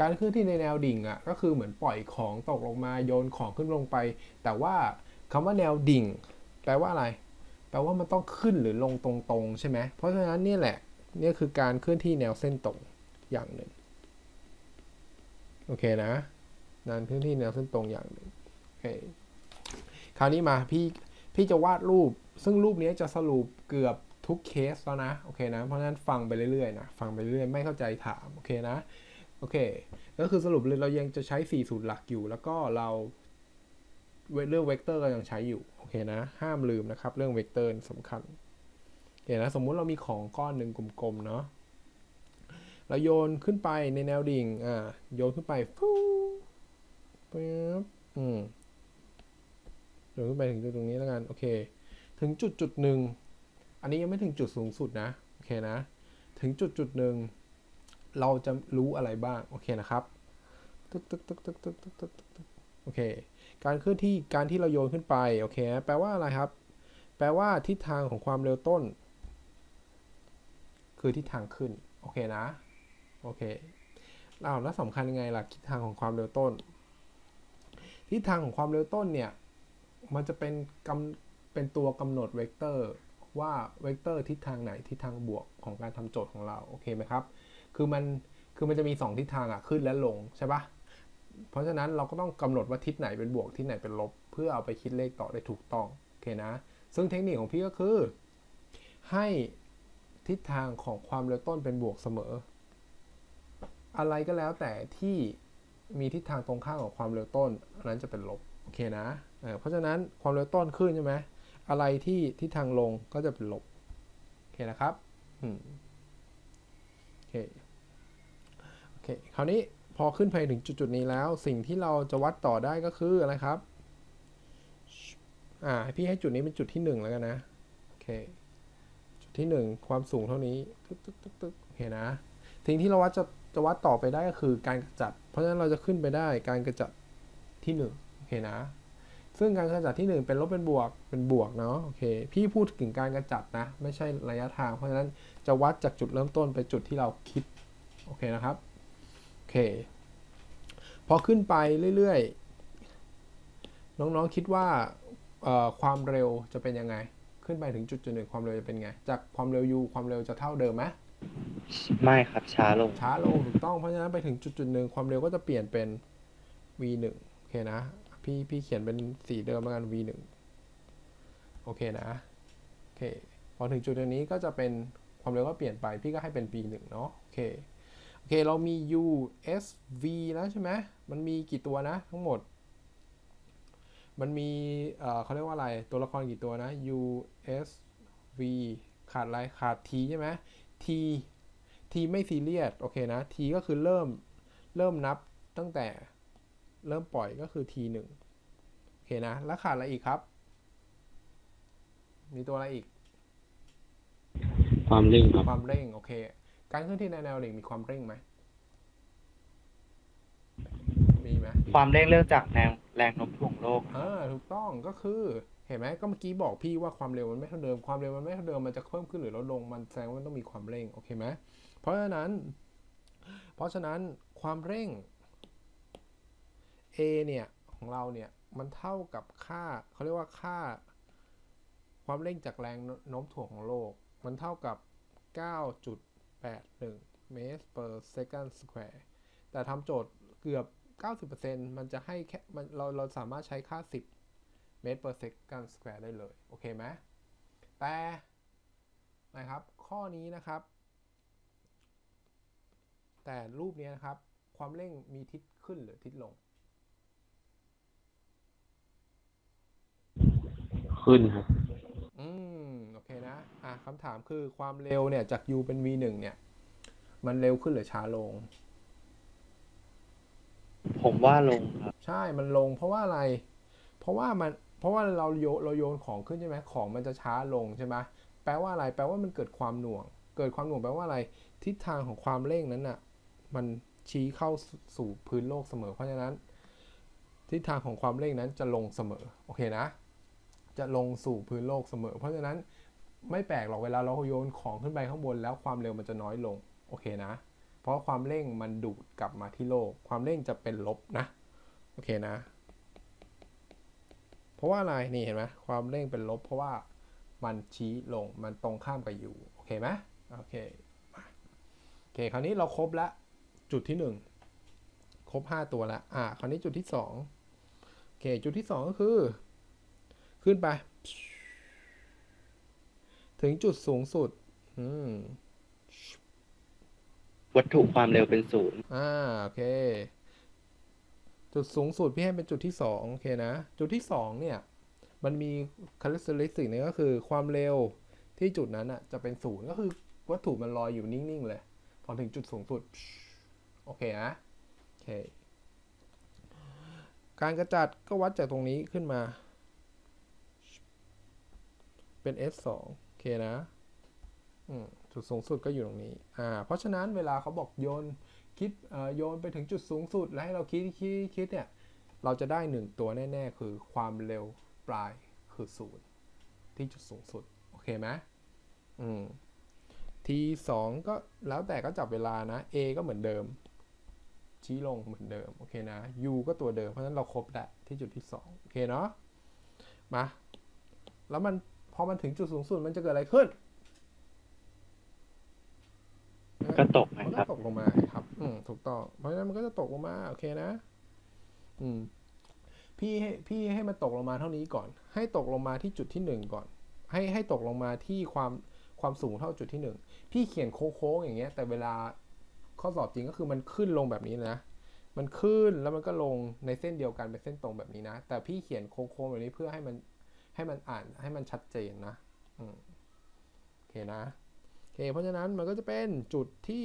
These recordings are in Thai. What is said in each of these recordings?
การเคลื่อนที่ในแนวดิ่งอะก็คือเหมือนปล่อยของตกลงมาโยนของขึ้นลงไป แต่ว่าคำว่าแนวดิ่ง แปลว่าอะไร แปลว่ามันต้องขึ้นหรือลงตรงๆ ใช่ไหมเพราะฉะนั้นนี่แหละนี่คือการเคลื่อนที่แนวเส้นตรงอย่างหนึ่งโอเคนะการเคลื่อนที่แนวเส้นตรงอย่างหนึ่งโอเคคราวนี้มาพี่พี่จะวาดรูป ซึ่งรูปนี้จะสรุปเกือบทุกเคสแล้วนะ โอเคนะ เพราะฉะนั้นฟังไปเรื่อยๆนะ ฟังไปเรื่อยๆ ไม่เข้าใจถาม โอเคนะ โอเค ก็คือสรุปเลยเรายังจะใช้ 4 สูตรหลักอยู่ แล้วก็เราเรื่องเวกเตอร์ก็ยังใช้อยู่ โอเคนะ ห้ามลืมนะครับ เรื่องเวกเตอร์สำคัญ โอเคนะ สมมุติเรามีของก้อนหนึ่งกลมๆ เนาะเราโยนขึ้นไปในแนวดิ่ง อ่า โยนขึ้นไปฟูปึ๊บอืมโยนขึ้นไปถึงจุดตรงนี้แล้วกัน โอเค ถึงจุดจุดหนึ่ง อันนี้ยังไม่ถึงจุดสูงสุดนะ โอเคนะ ถึงจุดจุดหนึ่ง เราจะรู้อะไรบ้าง โอเคนะครับตึกตึกตึกตึกตึกตึกตึกตึกโอเค การเคลื่อนที่การที่เราโยนขึ้นไป โอเค แปลว่าอะไรครับ แปลว่าทิศทางของความเร็วต้น คือทิศทางขึ้น โอเคนะ โอเคเราแล้วสำคัญยังไงล่ะทิศทางของความเร็วต้น ทิศทางของความเร็วต้นเนี่ย มันจะเป็นกำเป็นตัวกำหนดเวกเตอร์ว่าเวกเตอร์ทิศทางไหนทิศทางบวกของการทำโจทย์ของเรา โอเคไหมครับ คือมันคือมันจะมี 2 ทิศทางอะขึ้นและลงใช่ปะเพราะฉะนั้นเราก็ต้องกำหนดว่าทิศไหนเป็นบวกทิศไหนเป็นลบ เพื่อเอาไปคิดเลขต่อได้ถูกต้องโอเคนะ ซึ่งเทคนิคของพี่ก็คือ ให้ทิศทางของความเร็วต้นเป็นบวกเสมอ อะไรก็แล้วแต่ที่มีทิศทางตรงข้ามของความเร็วต้นอันนั้นจะเป็นลบโอเคนะเเพราะฉะนั้นความเร็วต้นขึ้นใช่ไหมอะไรที่ทิศทางลงก็จะเป็นลบโอเคนะครับอืมโอเค คคราวนี้พอขึ้นไปถึงจุดๆนี้แล้ว สิ่งที่เราจะวัดต่อได้ก็คืออะไรครับ อ่าพี่ให้จุดนี้เป็นจุดที่หนึ่งแล้วกันนะโอเคจุดที่หนึ่งความสูงเท่านี้ตึ๊กตึ๊กตึ๊กตึ๊กโอเคนะสิ่งที่เราวัดจะจะวัดต่อไปได้ก็คือการกระจัด เพราะฉะนั้นเราจะขึ้นไปได้การกระจัดที่หนึ่งโอเคนะ ซึ่งการกระจัดที่ 1 เป็นลบเป็นบวกเป็นบวกเนาะโอเคพี่พูดถึงการกระจัดนะ ไม่ใช่ระยะทาง เพราะฉะนั้นจะวัดจากจุดเริ่มต้นไปจุดที่เราคิดโอเคนะครับ พอขึ้นไปเรื่อยๆ น้องๆคิดว่าความเร็วจะเป็นยังไง ขึ้นไปถึงจุดจุดหนึ่งความเร็วจะเป็นไง จากความเร็ว u ความเร็วจะเท่าเดิมไหมไม่ครับช้าลง ช้าลงถูกต้องเพราะฉะนั้นไปถึงจุดจุดหนึ่งความเร็วก็จะเปลี่ยนเป็น v 1โอเคนะ พี่พี่เขียนเป็นสีเดิมแล้วกัน v 1โอเคนะโอเคพอถึงจุดตรงนี้ก็จะเป็นความเร็วก็เปลี่ยนไป พี่ก็ให้เป็น v 1เนาะโอเคโอเค เรามี u s v แล้วใช่ไหมมันมีกี่ตัวนะ ทั้งหมด มันมีเอ่อเขาเรียกว่าอะไร ตัวละครกี่ตัวนะ u s v ขาดอะไร ขาด t ใช่ไหม t t ไม่ซีเรียส โอเคนะ t ก็คือเริ่ม เริ่มนับตั้งแต่เริ่มปล่อยก็คือ t 1โอเคนะ แล้วขาดอะไรอีกครับ มีตัวอะไรอีก ความเร่งครับ ความเร่ง โอเค การเคลื่อนที่ในแนวดิ่งมีความเร่งไหมมีไหมความเร่งเรื่องจากแรงแรงโน้มถ่วงโลก อ่าถูกต้องก็คือเห็นไหมก็เมื่อกี้บอกพี่ว่าความเร็วมันไม่เท่าเดิมความเร็วมันไม่เท่าเดิมมันจะเพิ่มขึ้นหรือลดลงมันแสดงว่ามันต้องมีความเร่งโอเคไหมเพราะฉะนั้น เพราะฉะนั้นความเร่ง a เนี่ยของเราเนี่ยมันเท่ากับค่าเขาเรียกว่าค่า ความเร่งจากแรงโน้มถ่วงของโลก มันเท่ากับ 9.81 เมตร per second square แต่ทำโจทย์เกือบ 90%มันจะให้แค่มันเราเราสามารถใช้ค่า 10 เมตร per second square ได้เลย โอเคไหมแต่นะครับ ข้อนี้นะครับ แต่รูปนี้นะครับ ความเร่งมีทิศขึ้นหรือทิศลง ขึ้นครับ อืม โอเคนะ อะ คำถามคือความเร็วเนี่ยจาก u เป็น v 1เนี่ย มันเร็วขึ้นหรือช้าลง ผมว่าลงครับ ใช่มันลงเพราะว่าอะไร เพราะว่ามันเพราะว่าเราโยเราโยนของขึ้นใช่ไหมของมันจะช้าลงใช่ไหมแปลว่าอะไร แปลว่ามันเกิดความหน่วง เกิดความหน่วงแปลว่าอะไร ทิศทางของความเร่งนั้นน่ะ มันชี้เข้าสู่พื้นโลกเสมอ เพราะฉะนั้น ทิศทางของความเร่งนั้นจะลงเสมอ โอเคนะ จะลงสู่พื้นโลกเสมอ เพราะฉะนั้น ไม่แปลกหรอกเวลาเราโยนของขึ้นไปข้างบนแล้วความเร็วมันจะน้อยลง โอเคนะ เพราะความเร่งมันดูดกลับมาที่โลก ความเร่งจะเป็นลบนะ โอเคนะ เพราะว่าอะไร นี่เห็นไหมความเร่งเป็นลบ เพราะว่ามันชี้ลง มันตรงข้ามกับ u โอเคไหมโอเค โอเค คราวนี้เราครบแล้วจุดที่หนึ่งครบห้าตัวแล้วอ่า คราวนี้จุดที่สองโอเค จุดที่สองก็คือ ขึ้นไป ถึงจุดสูงสุด อืม วัตถุความเร็วเป็นศูนย์อ่าโอเค จุดสูงสุดพี่ให้เป็นจุดที่สองโอเคนะ จุดที่สองเนี่ย มันมี characteristic เนี่ยก็คือความเร็วที่จุดนั้นอะ จะเป็นศูนย์ก็คือวัตถุมันลอยอยู่นิ่งๆเลย พอถึงจุดสูงสุด โอเคนะโอเค การกระจัดก็วัดจากตรงนี้ขึ้นมา เป็น s 2โอเค นะอืมจุดสูงสุดก็อยู่ตรงนี้อ่าเพราะฉะนั้นเวลาเขาบอกโยนคิดอ่อโยนไปถึงจุดสูงสุด แล้วให้เราคิดคิดคิดเนี่ยเราจะได้หนึ่งตัวแน่ ๆ คือความเร็วปลายคือศูนย์ที่จุดสูงสุด โอเคไหมอืมทีสองก็แล้วแต่ก็จับเวลานะ A ก็เหมือนเดิม ชี้ลงเหมือนเดิม โอเคนะ U ก็ตัวเดิม เพราะฉะนั้นเราครบแล้วที่จุดที่สองโอเคเนาะมา แล้วมัน พอมันถึงจุดสูงสุดมันจะเกิดอะไรขึ้นก็ตกไหมมันคก็รับตกลงมาครับ อืมถูกต้อง เพราะฉะนั้นมันก็จะตกลงมา โอเคนะ อืม พี่ให้พี่ให้มันตกลงมาเท่านี้ก่อน ให้ตกลงมาที่จุดที่หนึ่งก่อน ให้ให้ตกลงมาที่ความความสูงเท่าจุดที่หนึ่งพี่เขียนโค้งๆอย่างเงี้ย แต่เวลาข้อสอบจริงก็คือมันขึ้นลงแบบนี้นะ มันขึ้นแล้วมันก็ลงในเส้นเดียวกันเป็นเส้นตรงแบบนี้นะ แต่พี่เขียนโค้งๆแบบนี้เพื่อให้มัน ให้มันอ่านให้มันชัดเจนนะโอเคนะโอเคเพราะฉะนั้นมันก็จะเป็นจุดที่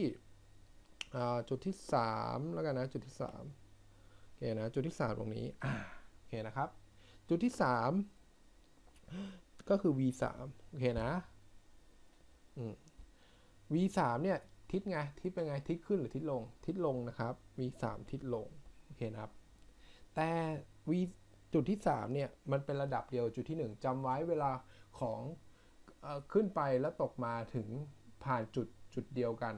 จุดที่สามแล้วกันนะจุดที่สามโอเคนะจุดที่สามตรงนี้โอเคนะครับ จุดที่สามก็คือ v สามโอเคนะอืม v สามเนี่ยทิศไงทิศเป็นไงทิศขึ้นหรือทิศลงทิศลงนะครับ v สามทิศลงโอเคนะครับแต่ v จุดที่สามเนี่ยมันเป็นระดับเดียวจุดที่หนึ่งจำไว้เวลาของอขึ้นไปแล้วตกมาถึงผ่านจุดจุดเดียวกัน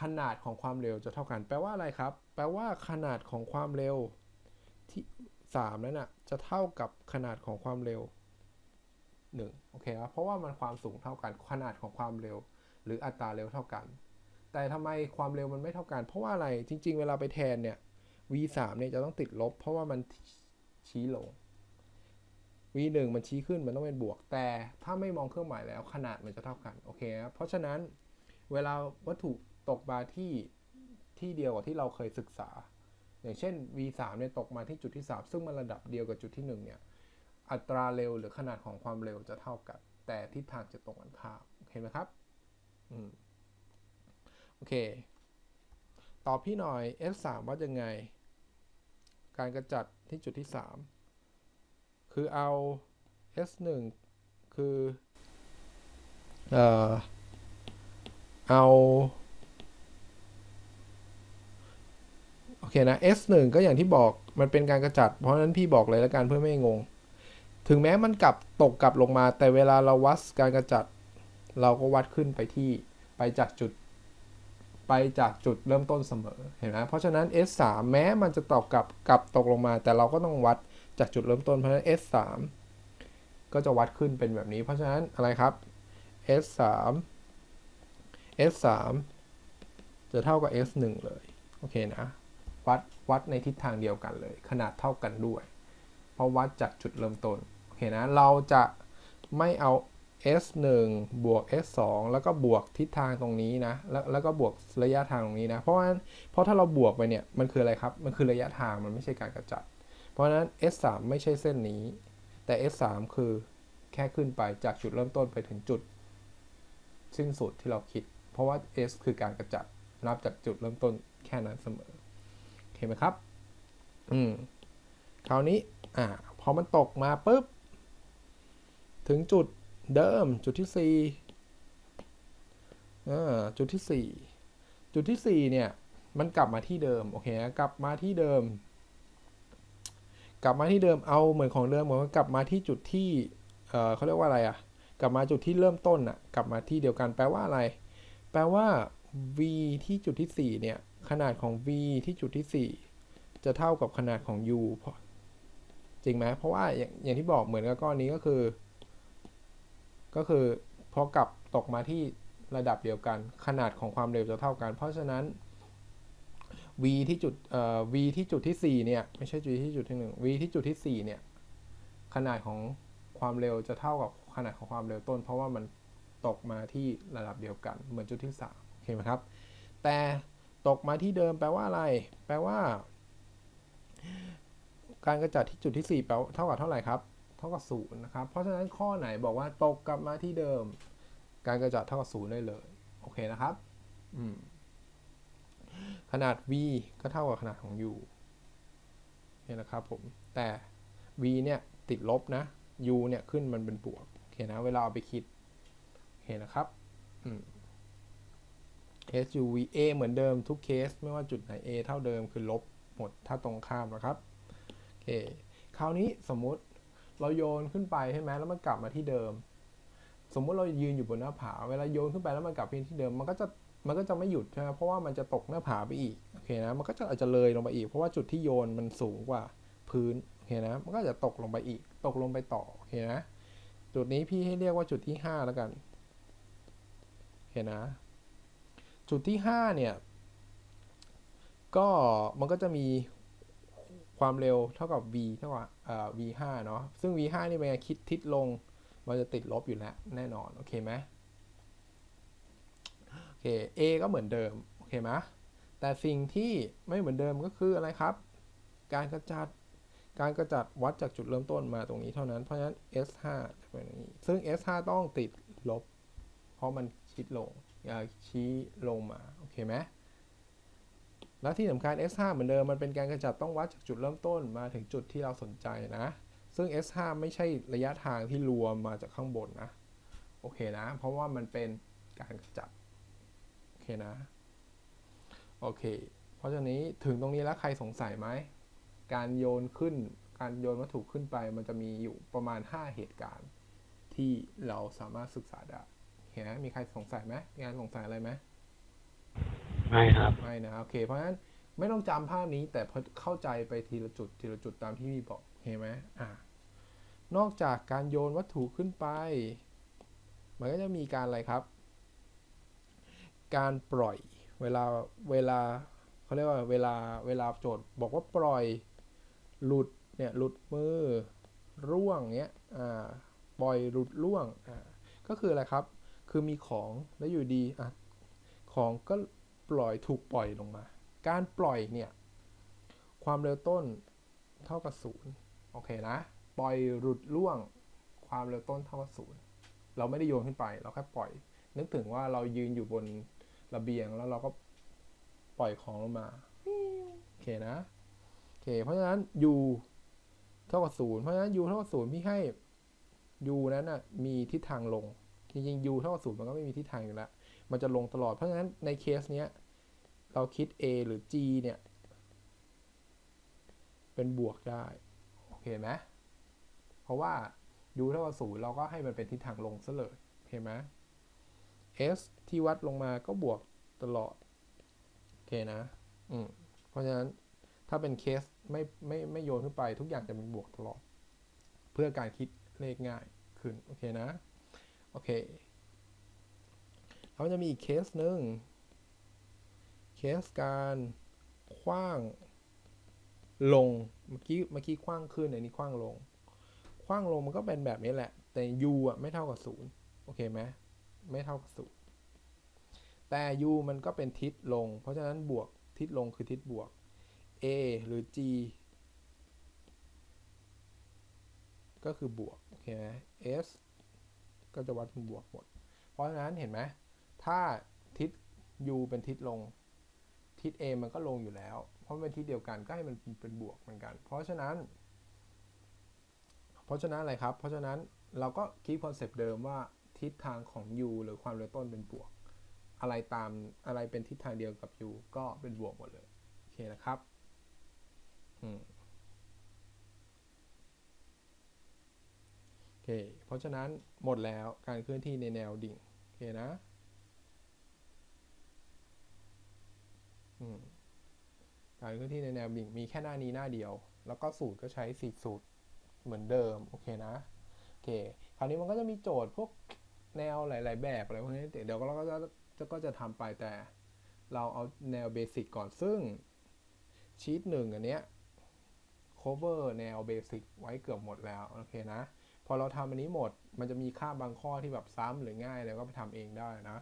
ขนาดของความเร็วจะเท่ากัน แปลว่าอะไรครับ แปลว่าขนาดของความเร็วที่สามนั้นน่ะจะเท่ากับขนาดของความเร็วหนึ่งโอเคครับเพราะว่ามันความสูงเท่ากันขนาดของความเร็ว หรืออัตราเร็วเท่ากัน แต่ทำไมความเร็วมันไม่เท่ากัน เพราะว่าอะไรจริง ๆ เวลาไปแทนเนี่ย v สามเนี่ยจะต้องติดลบ เพราะว่ามัน ชี้ลง v หนึ่งมันชี้ขึ้นมันต้องเป็นบวก แต่ถ้าไม่มองเครื่องหมายแล้วขนาดมันจะเท่ากันโอเคครับเพราะฉะนั้นเวลาวัตถุตกมาที่ที่เดียวกับที่เราเคยศึกษา อย่างเช่น v3 เนี่ยตกมาที่จุดที่ 3 ซึ่งมันระดับเดียวกับจุดที่1เนี่ยอัตราเร็วหรือขนาดของความเร็วจะเท่ากัน แต่ทิศทางจะตรงกันข้ามโอเคไหมครับอืมโอเคตอบพี่หน่อย f3 วัดยังไง การกระจัดที่จุดที่ 3 คือเอา s1 คือเอ่อเอา โอเคนะ S1 ก็อย่างที่บอกมันเป็นการกระจัด เพราะนั้นพี่บอกเลยแล้วกันเพื่อไม่ให้งง ถึงแม้มันกลับตกกลับลงมา แต่เวลาเราวัดการกระจัด เราก็วัดขึ้นไปที่ไปจากจุด ไปจากจุดเริ่มต้นเสมอเห็นไหมเพราะฉะนั้น S3 แม้มันจะตกกลับกลับตกลงมา แต่เราก็ต้องวัดจากจุดเริ่มต้นเพราะฉะนั้น S3 ก็จะวัดขึ้นเป็นแบบนี้ เพราะฉะนั้นอะไรครับ S3 S3 จะเท่ากับ S1 เลยโอเคนะวัดวัดในทิศทางเดียวกันเลย ขนาดเท่ากันด้วย เพราะวัดจากจุดเริ่มต้นโอเคนะเราจะไม่เอา S1 บวก S2 แล้วก็บวกทิศทางตรงนี้นะแล้วแล้วก็บวกระยะทางตรงนี้นะ เพราะว่าเพราะถ้าเราบวกไปเนี่ยมันคืออะไรครับ มันคือระยะทางมันไม่ใช่การกระจัด เพราะฉะนั้น S3 ไม่ใช่เส้นนี้ แต่ S3 คือแค่ขึ้นไปจากจุดเริ่มต้นไปถึงจุด สิ้นสุดที่เราคิด เพราะว่า S คือการกระจัดนับจากจุดเริ่มต้นแค่นั้นเสมอโอเคไหมครับอืมคราวนี้อ่าพอมันตกมาปุ๊บถึงจุด เดิมจุดที่สี่จุดที่สี่จุดที่สี่เนี่ย มันกลับมาที่เดิม โอเคกลับมาที่เดิม กลับมาที่เดิมเอาเหมือนของเดิมเหมือนกลับมาที่จุดที่เออเขาเรียกว่าอะไรอะกลับมาจุดที่เริ่มต้นน่ะ กลับมาที่เดียวกันแปลว่าอะไร แปลว่า v ที่จุดที่ 4 เนี่ย ขนาดของ v ที่จุดที่ 4 จะเท่ากับขนาดของ u จริงไหมเพราะว่าอย่างอย่างที่บอกเหมือนกับก้อนนี้ก็คือ ก็คือพอกลับตกมาที่ระดับเดียวกัน ขนาดของความเร็วจะเท่ากัน เพราะฉะนั้น v ที่จุดเอ่อ v ที่จุดที่ 4 เนี่ย ไม่ใช่ v ที่จุดที่ 1 v ที่จุดที่ 4 เนี่ย ขนาดของความเร็วจะเท่ากับขนาดของความเร็วต้น เพราะว่ามันตกมาที่ระดับเดียวกัน เหมือนจุดที่ 3 โอเคไหมครับ แต่ตกมาที่เดิมแปลว่าอะไร แปลว่า การกระจัดที่จุดที่4แปลเท่ากับเท่าไหร่ครับ ท่ากับศูนย์นะครับ เพราะฉะนั้นข้อไหนบอกว่าตกกลับมาที่เดิม การกระจัดเท่ากับศูนย์ได้เลย โอเคนะครับขนาด v ก็เท่ากับขนาดของ u เนี่ยนะครับผม แต่ v เนี่ยติดลบนะ u เนี่ยขึ้นมันเป็นบวก โอเคนะ เวลาเอาไปคิด โอเคนะครับ SUV A เหมือนเดิมทุกเคส ไม่ว่าจุดไหน A เท่าเดิมคือลบหมดถ้าตรงข้ามนะครับ โอเค คราวนี้สมมุติ เราโยนขึ้นไปใช่ไหมแล้วมันกลับมาที่เดิม สมมุติเรายืนอยู่บนหน้าผา เวลาโยนขึ้นไปแล้วมันกลับไปที่เดิม มันก็จะมันก็จะไม่หยุดใช่ไหมเพราะว่ามันจะตกหน้าผาไปอีกโอเคนะ มันก็จะอาจจะเลยลงไปอีก เพราะว่าจุดที่โยนมันสูงกว่าพื้นโอเคนะ มันก็จะตกลงไปอีก ตกลงไปต่อโอเคนะ จุดนี้พี่ให้เรียกว่าจุดที่ห้าแล้วกันโอเคนะ จุดที่ห้าเนี่ย ก็มันก็จะมี ความเร็วเท่ากับ v เท่ากับเอ่อ v ห้าเนาะ ซึ่ง v ห้านี่เป็นไงคิดทิศลง มันจะติดลบอยู่แล้วแน่นอน โอเคไหมโอเค a ก็เหมือนเดิม โอเคไหมแต่สิ่งที่ไม่เหมือนเดิมก็คืออะไรครับ การกระจัด การกระจัดวัดจากจุดเริ่มต้นมาตรงนี้เท่านั้น เพราะฉะนั้น s 5จะเป็นอย่างนี้ ซึ่ง s 5ต้องติดลบ เพราะมันชิดลงชี้ลงมา โอเคไหม แล้วที่สำคัญ S5 เหมือนเดิมมันเป็นการกระจัดต้องวัดจากจุดเริ่มต้นมาถึงจุดที่เราสนใจนะ ซึ่ง S5 ไม่ใช่ระยะทางที่รวมมาจากข้างบนนะ โอเคนะ เพราะว่ามันเป็นการกระจัด โอเคนะ โอเค เพราะฉะนั้ถึงตรงนี้แล้วใครสงสัยไหม การโยนขึ้น การโยนวัตถุขึ้นไป มันจะมีอยู่ประมาณ 5 เหตุการณ์ที่เราสามารถศึกษาได้โอเคนะมีใครสงสัยไหมมีใครสงสัยอะไรไหม ไม่ครับ ไม่นะ โอเค เพราะฉะนั้นไม่ต้องจำภาพนี้ แต่พอเข้าใจไปทีละจุดทีละจุดตามที่พี่บอกโอเคไหมอ่านอกจากการโยนวัตถุขึ้นไป มันก็จะมีการอะไรครับ การปล่อยเวลาเวลาเขาเรียกว่าเวลาเวลาโจทย์บอกว่าปล่อยหลุดเนี่ยหลุดมือร่วงเนี้ยอ่าปล่อยหลุดร่วงอ่าก็คืออะไรครับ คือมีของแล้วอยู่ดีอะของก็ ล่อยถูกปล่อยลงมา การปล่อยเนี่ย ความเร็วต้นเท่ากับศูนย์โอเคนะ ปล่อยหลุดร่วง ความเร็วต้นเท่ากับศูนย์เราไม่ได้โยนขึ้นไป เราแค่ปล่อย นึกถึงว่าเรายืนอยู่บนระเบียงแล้วเราก็ปล่อยของลงมาโอเคนะโอเค เพราะฉะนั้น u เท่ากับศูนย์เพราะฉะนั้น u เท่ากับศูนย์พี่ให้ u นั้นน่ะมีทิศทางลงจริงๆ u เท่ากับศูนย์มันก็ไม่มีทิศทางอยู่แล้ว มันจะลงตลอด เพราะฉะนั้นในเคสเนี้ย เราคิด a หรือ g เนี่ย เป็นบวกได้ โอเคไหมเพราะว่า u เท่ากับศูนย์เราก็ให้มันเป็นทิศทางลงซะเลยโอเคไหม s ที่วัดลงมาก็บวกตลอด โอเคนะ อืม เพราะฉะนั้นถ้าเป็นเคสไม่ไม่ไม่โยนขึ้นไปทุกอย่างจะเป็นบวกตลอด เพื่อการคิดเลขง่ายขึ้น โอเคนะ โอเคแล้วจะมีอีกเคสหนึ่ง สการคว้างลง เมื่อกี้เมื่อกี้คว้างขึ้นอันนี้คว้างลง คว้างลงมันก็เป็นแบบนี้แหละ แต่ u อะไม่เท่ากับศูนย์โอเคไหมไม่เท่ากับศูนย์แต่ u มันก็เป็นทิศลง เพราะฉะนั้นบวกทิศลงคือทิศบวก a หรือ g ก็คือบวก โอเคไหม s ก็จะวัดเป็นบวกหมด เพราะฉะนั้นเห็นไหม ถ้าทิศ u เป็นทิศลง ทิศ a มันก็ลงอยู่แล้ว เพราะมันเป็นทิศเดียวกันก็ให้มันเป็นบวกเหมือนกัน เพราะฉะนั้น เพราะฉะนั้นอะไรครับ เพราะฉะนั้นเราก็คีปคอนเซปต์เดิมว่าทิศทางของ u หรือความเร็วต้นเป็นบวก อะไรตามอะไรเป็นทิศทางเดียวกับ u ก็เป็นบวกหมดเลย โอเคนะครับโอเค เพราะฉะนั้นหมดแล้วการเคลื่อนที่ในแนวดิ่ง โอเคนะ อืม การเคลื่อนที่ในแนวดิ่งมีแค่หน้านี้หน้าเดียว แล้วก็สูตรก็ใช้สี่สูตรเหมือนเดิม โอเคนะโอเค คราวนี้มันก็จะมีโจทย์พวกแนวหลาย ๆ แบบอะไรพวกนี้เดี๋ยวเราก็จะจะก็จะทำไปแต่เราเอาแนวเบสิกก่อนซึ่งชีตหนึ่งอันเนี้ย cover แนวเบสิกไว้เกือบหมดแล้ว โอเคนะ พอเราทำอันนี้หมด มันจะมีค่าบางข้อที่แบบซ้ำหรือง่าย แล้วก็ไปทำเองได้นะ